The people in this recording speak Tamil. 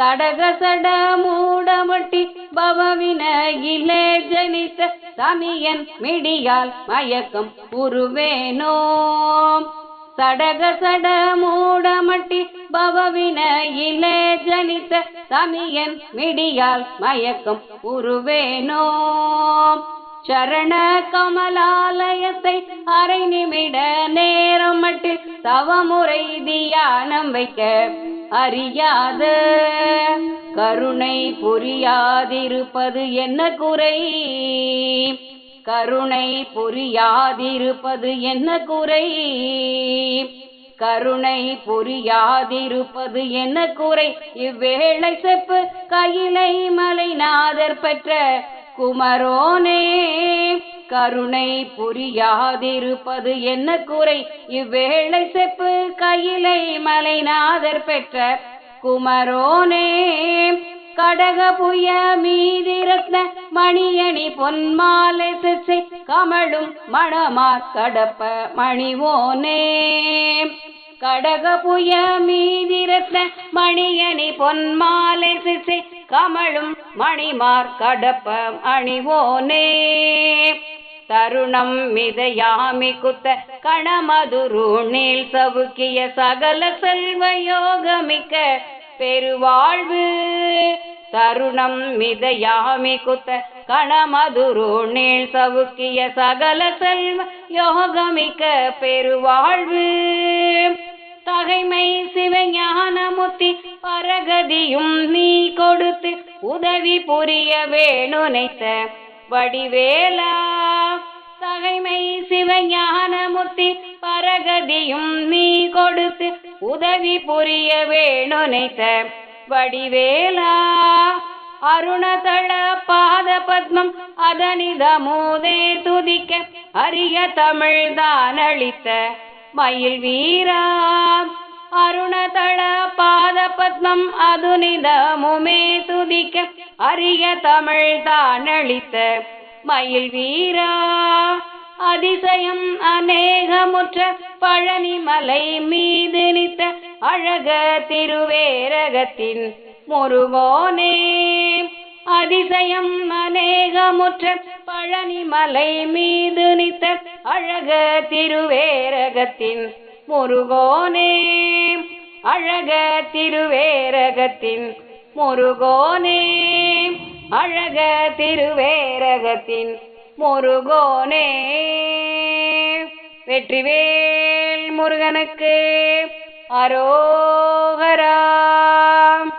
சடக சட மூடமட்டி பவவினையிலே ஜனித்த சமியன் மிடியால் மயக்கம் உருவேனோ சடக சட மூடமட்டி பவவினையிலே ஜனித்த சமியன் மிடியால் மயக்கம் உருவேனோ சரண கமலாலயத்தை அரை நிமிட நேரம் தவமுறை தியானம் வைக்க அறியாத கருணை புரியாதிருப்பது என்ன குறை? கருணை புரியாதிருப்பது என்ன குறை? கருணை புரியாதிருப்பது என்ன குறை? இவ்வேளை செப்பு கையிலை மலைநாதர் பெற்ற குமரோனே கருணை புரியாதிருப்பது என்ன குறை இவ்வேளை செப்பு கையிலை மலைநாதர் பெற்ற குமரோனே கடக புய மீதி ரத்ன மணியணி பொன்மாலை சிசை கமழும் மணமார் கடப்ப மணிவோனே. கடக புய மீதி ரத்ன மணியணி பொன்மாலை சிசை கமழும் மணிமார் கடப்ப மணிவோனே. தருணம் மிதையாமி குத்த கணமதுருணில் சவுக்கிய சகல செல்வ யோகமிக்க பெருவாழ்வு. தருணம் மிதையாமி குத்த கணமதுரு நீள் சவுக்கிய சகல செல்வ யோகமிக்க பெருவாழ்வு. தகைமை சிவஞானமுத்தி பரகதியும் நீ கொடுத்து உதவி புரிய வேணுனைத்த வடிவேலா தகைமை சிவஞானமுத்தி பரகதியும் நீ கொடுத்து உதவி புரிய வேணுனைத்த வடிவேலா அருணதள பாத பத்மம் அதனிதமோதே துதிக்க அரிய தமிழ்தான் அளித்த மயில் வீரா அருணதள பாத பத்மம் அதுனிதமுமே துதிக்க அரிய தமிழ் தான் அளித்த மயில் வீரா அதிசயம் அநேகமுற்ற பழனி மலை மீது நித்த அழக திருவேரகத்தின் முருகோனே. அதிசயம் அநேகமுற்ற பழனி மலை மீது நித்த அழக திருவேரகத்தின் முருகோனே. அழக திருவேரகத்தின் முருகோனே. அழக திருவேரகத்தின் முருகோனே. வெற்றிவேல் முருகனுக்கு அரோகராம்